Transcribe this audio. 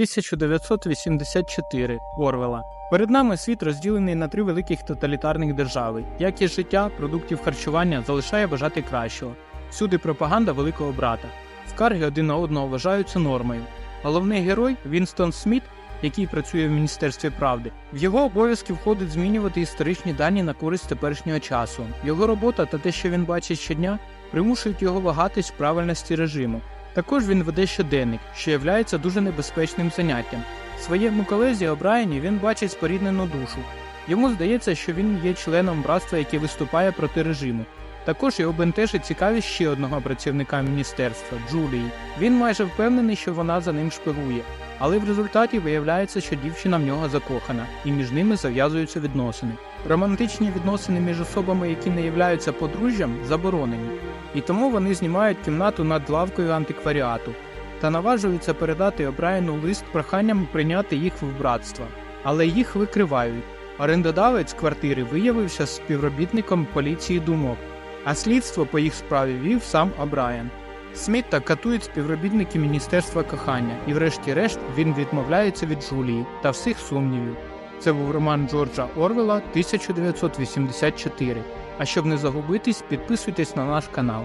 1984 Орвела. Перед нами світ розділений на три великих тоталітарних держави. Якість життя, продуктів харчування залишає бажати кращого. Всюди пропаганда великого брата. Скарги один на одного вважаються нормою. Головний герой Вінстон Сміт, який працює в Міністерстві правди, в його обов'язки входить змінювати історичні дані на користь теперішнього часу. Його робота та те, що він бачить щодня, примушують його вагатись в правильності режиму. Також він веде щоденник, що є дуже небезпечним заняттям. Своєму колезі Обраєні він бачить споріднену душу. Йому здається, що він є членом братства, яке виступає проти режиму. Також його бентежить цікавість ще одного працівника міністерства Джулії. Він майже впевнений, що вона за ним шпигує, але в результаті виявляється, що дівчина в нього закохана, і між ними зав'язуються відносини. Романтичні відносини між особами, які не являються подружжям, заборонені, і тому вони знімають кімнату над лавкою антикваріату та наважуються передати Обрайену лист проханням прийняти їх в братство, але їх викривають. Орендодавець квартири виявився співробітником поліції думок, а слідство по їх справі вів сам Обрайен. Смітта катують співробітники Міністерства кохання, і врешті-решт він відмовляється від Джулії та всіх сумнівів. Це був роман Джорджа Орвела 1984. А щоб не загубитись, підписуйтесь на наш канал.